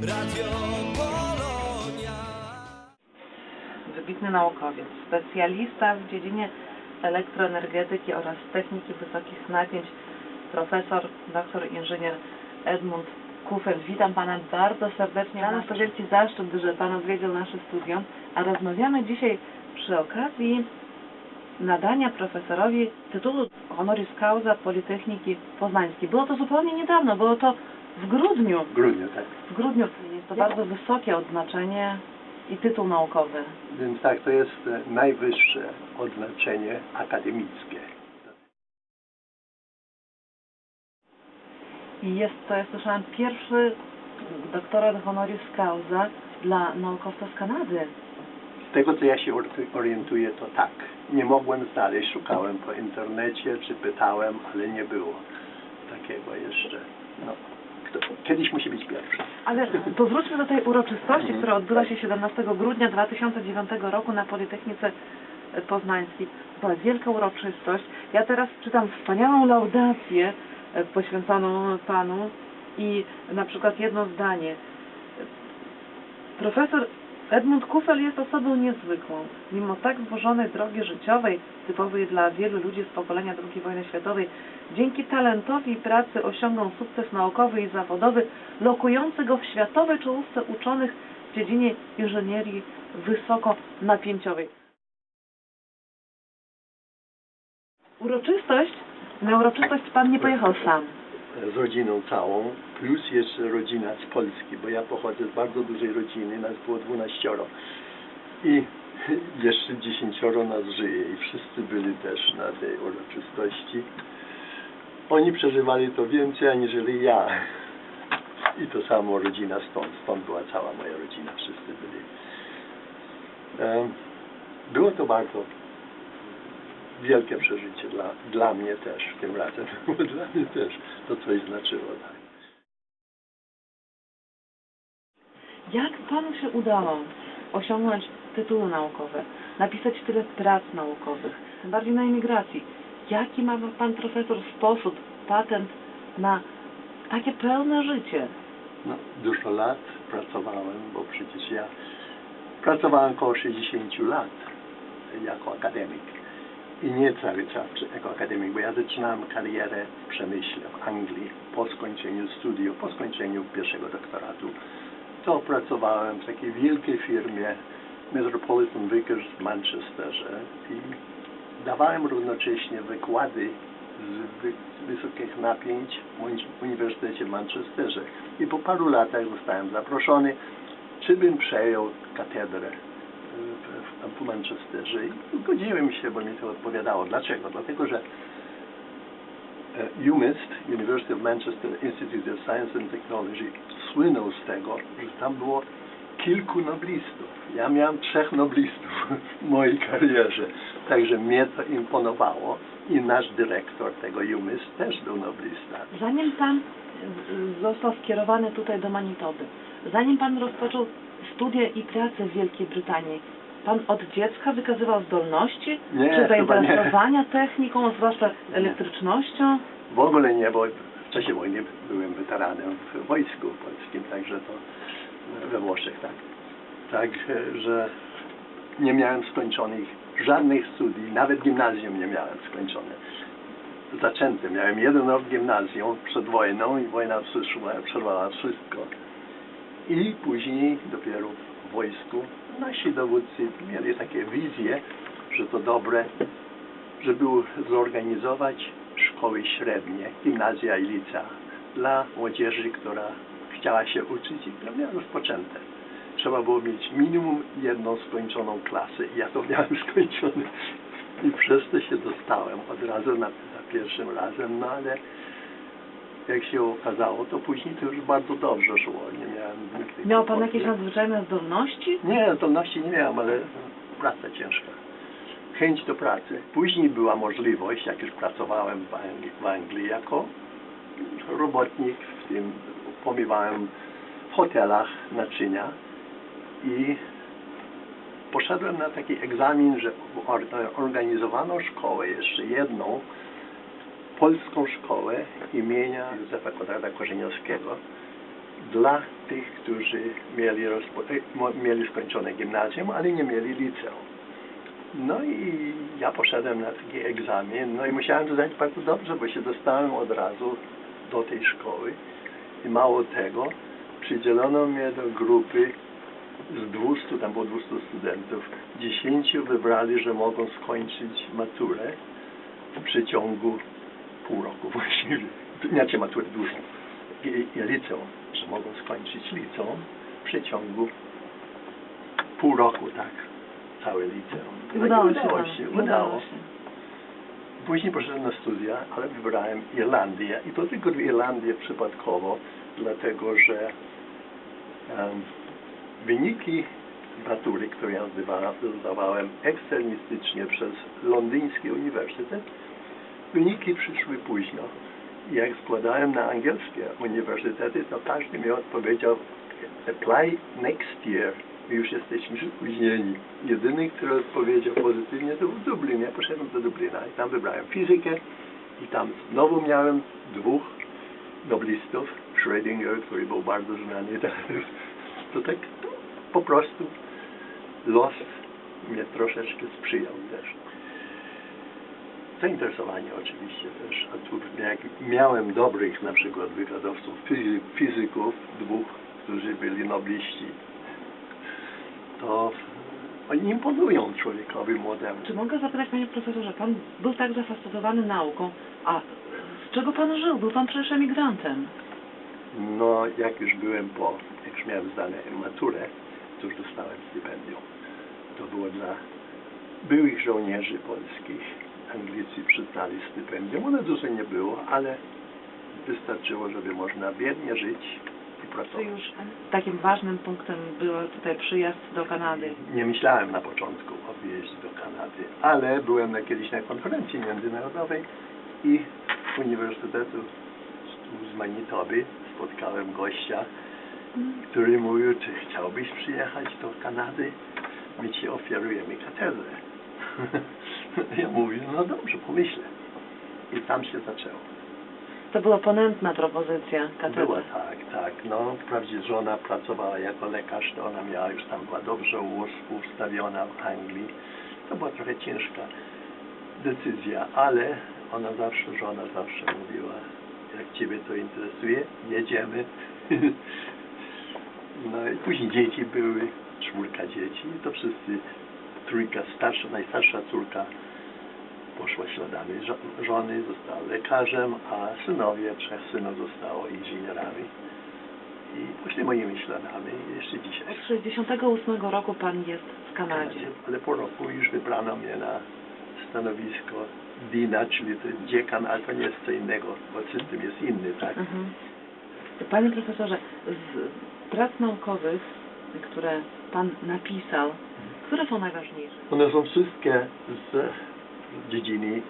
Radio Polonia. wybitny naukowiec, specjalista w dziedzinie elektroenergetyki oraz techniki wysokich napięć, profesor, doktor inżynier Edmund Kufel. Witam Pana bardzo serdecznie. Dla nas to wielki zaszczyt, że Pan odwiedził nasze studium, a rozmawiamy dzisiaj przy okazji nadania profesorowi tytułu honoris causa Politechniki Poznańskiej. Było to zupełnie niedawno, było to w grudniu. W grudniu, tak. W grudniu jest to bardzo wysokie odznaczenie i tytuł naukowy. Więc tak, to jest najwyższe odznaczenie akademickie. I jest to, ja słyszałam, pierwszy doktorat honoris causa dla naukowca z Kanady. Z tego, co ja się or- orientuję, to tak. Nie mogłem znaleźć, szukałem po internecie, czy pytałem, ale nie było takiego jeszcze. No, kiedyś musi być pierwszy. Ale powróćmy do tej uroczystości, która odbyła się 17 grudnia 2009 roku na Politechnice Poznańskiej. Była wielka uroczystość. Ja teraz czytam wspaniałą laudację e, poświęconą Panu i na przykład jedno zdanie. Profesor Edmund Kufel jest osobą niezwykłą. Mimo tak złożonej drogi życiowej, typowej dla wielu ludzi z pokolenia II wojny światowej, dzięki talentowi i pracy osiągnął sukces naukowy i zawodowy, lokujący go w światowej czołówce uczonych w dziedzinie inżynierii wysokonapięciowej. Uroczystość, na uroczystość Pan nie pojechał sam. z rodziną całą, plus jeszcze rodzina z Polski, bo ja pochodzę z bardzo dużej rodziny, nas było dwunaścioro. I jeszcze dziesięcioro nas żyje i wszyscy byli też na tej uroczystości. Oni przeżywali to więcej aniżeli ja. I to samo rodzina stąd, stąd była cała moja rodzina, wszyscy byli. Było to bardzo wielkie przeżycie dla, dla mnie też tym razem. Bo dla mnie też to coś znaczyło. Tak. Jak Panu się udało osiągnąć tytuły naukowe, napisać tyle prac naukowych, tym bardziej na emigracji? Jaki ma Pan profesor sposób, patent na takie pełne życie? No, dużo lat pracowałem, bo przecież ja pracowałem około 60 lat jako akademik. I nie cały czas jako akademik, bo ja zaczynałem karierę w przemyśle w Anglii po skończeniu studiów, po skończeniu pierwszego doktoratu. To pracowałem w takiej wielkiej firmie Metropolitan Vickers w Manchesterze i dawałem równocześnie wykłady z wy- wysokich napięć w uni- Uniwersytecie w Manchesterze. I po paru latach zostałem zaproszony, czy bym przejął katedrę w Manchesterze. I zgodziłem się, bo mi to odpowiadało. Dlaczego? Dlatego, że e, UMIST, University of Manchester Institute of Science and Technology, słynął z tego, że tam było kilku noblistów. Ja miałem trzech noblistów w mojej karierze, także mnie to imponowało i nasz dyrektor tego UMIST też był noblista. Zanim Pan y, został skierowany tutaj do Manitoby, zanim Pan rozpoczął studia i pracę w Wielkiej Brytanii, Pan od dziecka wykazywał zdolności Nie, czy zainteresowania techniką, zwłaszcza elektrycznością? W ogóle nie, bo w czasie wojny byłem weteranem w wojsku polskim, także to we Włoszech, tak. Także nie miałem skończonych żadnych studiów, nawet gimnazjum nie miałem skończone. Zaczęte, miałem jeden rok gimnazjum przed wojną i wojna przyszła, przerwała wszystko. I później dopiero w wojsku nasi dowódcy mieli takie wizje, że to dobre, żeby zorganizować szkoły średnie, gimnazja i licea dla młodzieży, która chciała się uczyć i to miałem rozpoczęte. Trzeba było mieć minimum jedną skończoną klasę i ja to miałem skończone i przez to się dostałem od razu na, na pierwszym razem, no ale jak się okazało, to później to już bardzo dobrze szło. Nie miałem nigdy Miał Pan jakieś nadzwyczajne zdolności? Nie, zdolności nie miałem, ale praca ciężka. Chęć do pracy. Później była możliwość, jak już pracowałem w Anglii, w Anglii jako robotnik, w tym pomywałem w hotelach naczynia i poszedłem na taki egzamin, że or- organizowano szkołę, jeszcze jedną, polską szkołę imienia Józefa Konrada Korzeniowskiego dla tych, którzy mieli, e, mieli skończone gimnazjum, ale nie mieli liceum. No i ja poszedłem na taki egzamin, no i musiałem to zdać bardzo dobrze, bo się dostałem od razu do tej szkoły. I mało tego, przydzielono mnie do grupy z 200, tam było 200 studentów, 10 wybrali, że mogą skończyć maturę w przeciągu pół roku właściwie. Znaczy maturę dużą. Liceum, że mogą skończyć liceum w przeciągu pół roku, tak. Całe liceum. No udało i się. udało się, udało. Później poszedłem na studia, ale wybrałem Irlandię i to tylko Irlandię przypadkowo, dlatego że em, wyniki matury, które ja zdawałem, eksternistycznie przez Londyński Uniwersytet, wyniki przyszły późno. Jak składałem na angielskie uniwersytety, to każdy mi odpowiedział apply next year. My już jesteśmy spóźnieni. Jedyny, który odpowiedział pozytywnie, to był Dublin. Ja poszedłem do Dublina i tam wybrałem fizykę i tam znowu miałem dwóch noblistów. Schrödinger, który był bardzo znany. To tak po prostu los mnie troszeczkę sprzyjał też. Zainteresowanie oczywiście też. A tu jak miałem dobrych na przykład wykładowców fizy- fizyków, dwóch, którzy byli nobliści, to oni imponują człowiekowi młodemu. Czy mogę zapytać Panie Profesorze, Pan był tak zafascynowany nauką, a z czego Pan żył? Był Pan przecież emigrantem. No, jak już byłem po, jak już miałem zdane maturę, to już dostałem stypendium. To było dla byłych żołnierzy polskich. Anglicy przyznali stypendium. One dużo nie było, ale wystarczyło, żeby można biednie żyć pracować. już takim ważnym punktem był tutaj przyjazd do Kanady? Nie myślałem na początku o wyjeździe do Kanady, ale byłem na, kiedyś na konferencji międzynarodowej i z Uniwersytetu z Manitoby spotkałem gościa, który mówił, czy chciałbyś przyjechać do Kanady? My ci ofiarujemy katedrę. ja mówię, no dobrze, pomyślę. I tam się zaczęło. To była ponętna propozycja katedry. Była tak, tak. No, wprawdzie żona pracowała jako lekarz, to ona miała już tam była dobrze ustawiona w Anglii. To była trochę ciężka decyzja, ale ona zawsze, żona zawsze mówiła, jak Ciebie to interesuje, jedziemy. no i później dzieci były, czwórka dzieci, to wszyscy, trójka starsza, najstarsza córka poszła śladami żo- żony, została lekarzem, a synowie, trzech synów zostało inżynierami. I poszli moimi śladami jeszcze dzisiaj. Od 68 roku Pan jest w Kanadzie. Ale po roku już wybrano mnie na stanowisko Dina, czyli to jest dziekan, ale to nie jest co innego, bo system jest inny, tak? Mhm. Panie Profesorze, z prac naukowych, które Pan napisał, które są najważniejsze? One są wszystkie z dziedziny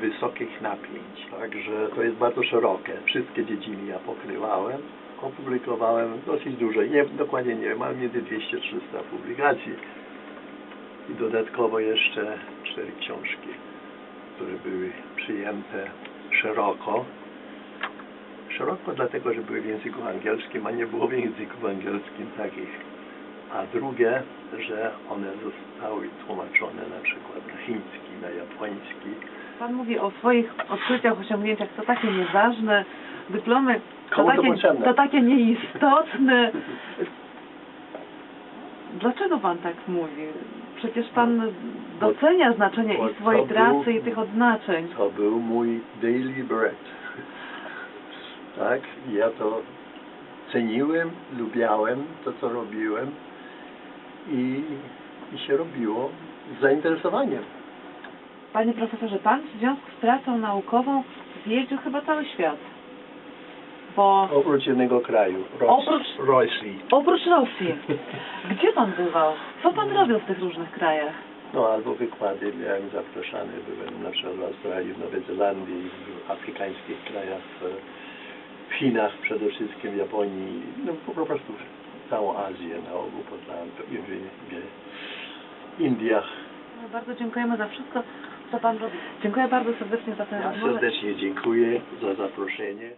wysokich napięć, także to jest bardzo szerokie. Wszystkie dziedziny ja pokrywałem, opublikowałem dosyć dużo, nie, dokładnie nie wiem, ale między 200-300 publikacji i dodatkowo jeszcze cztery książki, które były przyjęte szeroko. Szeroko dlatego, że były w języku angielskim, a nie było w języku angielskim takich. A drugie, że one zostały tłumaczone na przykład na chiński, na japoński. Pan mówi o swoich odkryciach, osiągnięciach, to takie nieważne, dyplomy to takie, to takie nieistotne. Dlaczego Pan tak mówi? Przecież Pan Bo- docenia znaczenie i swojej był- pracy i tych odznaczeń. To był mój daily bread. Tak, ja to ceniłem, lubiałem to, co robiłem i, i się robiło z zainteresowaniem. Panie profesorze, Pan w związku z pracą naukową zjeździł chyba cały świat. Bo Oprócz jednego kraju, Ros- Oprócz- Rosji. oprócz Rosji, gdzie Pan bywał? Co Pan robił w tych różnych krajach? No albo wykłady miałem zaproszony, byłem na przykład w Australii, w Nowej Zelandii, w afrykańskich krajach, w- w Chinach przede wszystkim, w Japonii, no po prostu całą Azję na ogół poznałem, w, Indiach. No, bardzo dziękujemy za wszystko, co Pan robi. Dziękuję bardzo serdecznie za tę Ja rozmowę. serdecznie dziękuję za zaproszenie.